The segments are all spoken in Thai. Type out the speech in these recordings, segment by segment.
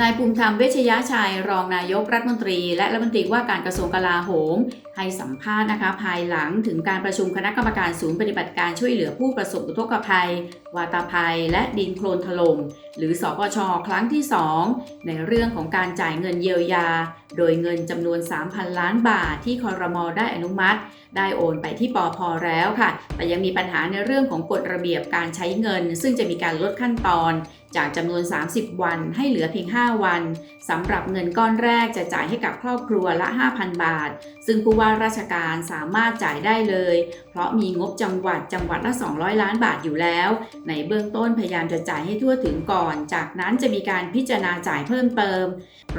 นายภูมิธรรมเวชยชัย รองนายกรัฐมนตรี และรัฐมนตรีว่าการกระทรวงกลาโหม ให้สัมภาษณ์นะคะภายหลังถึงการประชุมคณะกรรมการศูนย์ปฏิบัติการช่วยเหลือผู้ประสบอุทกภัย วาตาภัย และดินโคลนถล่มหรือสปชครั้งที่ 2 ในเรื่องของการจ่ายเงินเยียวยา โดยเงินจำนวน 3,000 ล้านบาทที่คอรมอได้อนุมัติ ได้โอนไปที่ปอพแล้วค่ะ แต่ยังมีปัญหาในเรื่องของกฎระเบียบการใช้เงิน ซึ่งจะมีการลดขั้นตอน จากจำนวน 30 วันให้เหลือเพียง 5 วันสำหรับเงินก้อนแรกจะจ่ายให้กับครอบครัวละ 5,000 บาท ซึ่งผู้ว่าราชการสามารถจ่ายได้เลย เพราะมีงบจังหวัดจังหวัดละ 200 ล้านบาทอยู่แล้ว ในเบื้องต้นพยายามจะจ่ายให้ทั่วถึงก่อน จากนั้นจะมีการพิจารณาจ่ายเพิ่มเติม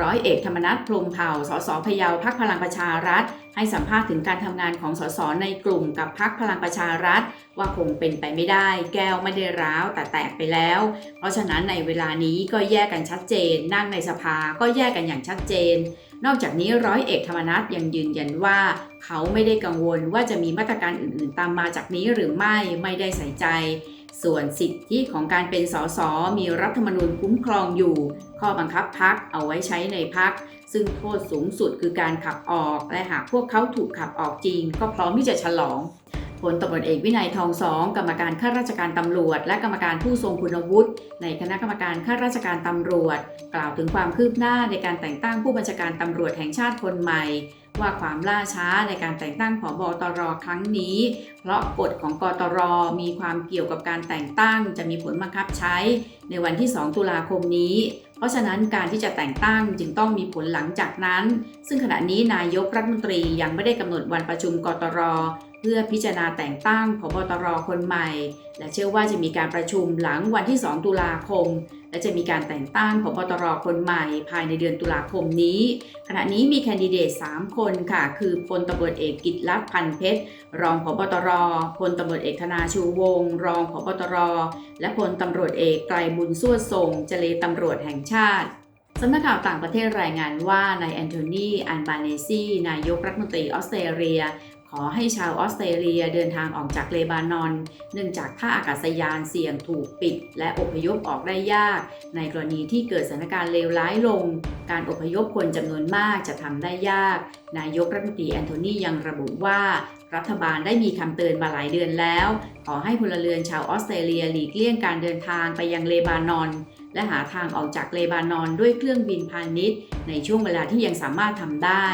ร้อยเอกธรรมนัฐพรมเผ่า สสพะเยาพักพลังประชารัฐ ให้สัมภาษณ์ถึงการทำงานของสสในกลุ่มกับพักพลังประชารัฐ ว่าคงเป็นไปไม่ได้ แก้วไม่ได้ร้าวแต่แตกไปแล้ว เพราะฉะนั้นในเวลานี้ก็แยกกันชัดเจน นั่งในสภาก็แยกกันอย่างชัดเจน นอกจากนี้ร้อยเอกธรรมนัฐยังยืนยันว่า เขาไม่ได้กังวลว่าจะมีมาตรการอื่นๆ ตามมาจากนี้หรือไม่ไม่ได้ใส่ใจ ส่วนสิทธิของการเป็นสสมีรัฐธรรมนูญคุ้มครองอยู่ ข้อบังคับพักเอาไว้ใช้ในพักซึ่งโทษสูงสุดคือการขับออก และหากพวกเขาถูกขับออกจริง ก็พร้อมที่จะฉลอง พลตำรวจเอกวินัยทองสองกรรมการข้าราชการตำรวจ และกรรมการผู้ทรงคุณวุฒิในคณะกรรมการข้าราชการตำรวจ กล่าวถึงความคืบหน้าในการแต่งตั้งผู้บัญชาการตำรวจแห่งชาติคนใหม่ ว่าความล่าช้าในการแต่งตั้งผบตรครั้งนี้ เพราะกฎของกตรมีความเกี่ยวกับการแต่งตั้ง จะมีผลบังคับใช้ ในวันที่ 2 ตุลาคมนี้เพราะฉะนั้นการที่จะแต่งตั้งจึงต้องมีผลหลังจากนั้น ซึ่งขณะนี้นายกรัฐมนตรียังไม่ได้กำหนดวันประชุมกตร เพื่อพิจารณาแต่งตั้งพบตรคนใหม่ และเชื่อว่าจะมีการประชุมหลังวันที่ 2 ตุลาคม และจะมีการแต่งตั้งพบตรคนใหม่ ภายในเดือนตุลาคมนี้ ขณะนี้มีแคนดิเดต 3 คนค่ะ คือพลตำรวจเอกกิตลักษณ์พันเพชร รองพบตรพลตำรวจเอกธนาชูวงศ์รองพบตร และพลตำรวจเอกไกรบุญสวดทรงเจเลตำรวจแห่งชาติสำนักข่าวต่างประเทศรายงานว่านายแอนโทนี อันบาเนซี นายกรัฐมนตรีออสเตรเลีย ขอให้ชาวออสเตรเลียเดินทางออกจากเลบานอน เนื่องจากท่าอากาศยานเสี่ยงถูกปิด และอพยพออกได้ยาก ในกรณีที่เกิดสถานการณ์เลวร้ายลง การอพยพคนจำนวนมากจะทำได้ยาก นายกรัฐมนตรีแอนโทนียังระบุว่า รัฐบาลได้มีคำเตือนมาหลายเดือนแล้ว ขอให้พลเรือนชาวออสเตรเลียหลีกเลี่ยงการเดินทางไปยังเลบานอน และหาทางออกจากเลบานอนด้วยเครื่องบินพาณิชย์ ในช่วงเวลาที่ยังสามารถทำได้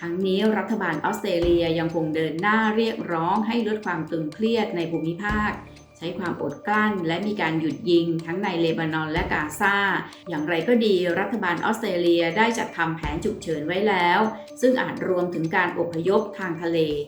ทั้งนี้รัฐบาลออสเตรเลียยังคงเดินหน้าเรียกร้องให้ลดความตึงเครียดในภูมิภาคใช้ความอดกลั้นและมีการหยุดยิงทั้งในเลบานอนและกาซา อย่างไรก็ดีรัฐบาลออสเตรเลียได้จัดทำแผนฉุกเฉินไว้แล้ว ซึ่งอาจรวมถึงการอพยพทางทะเล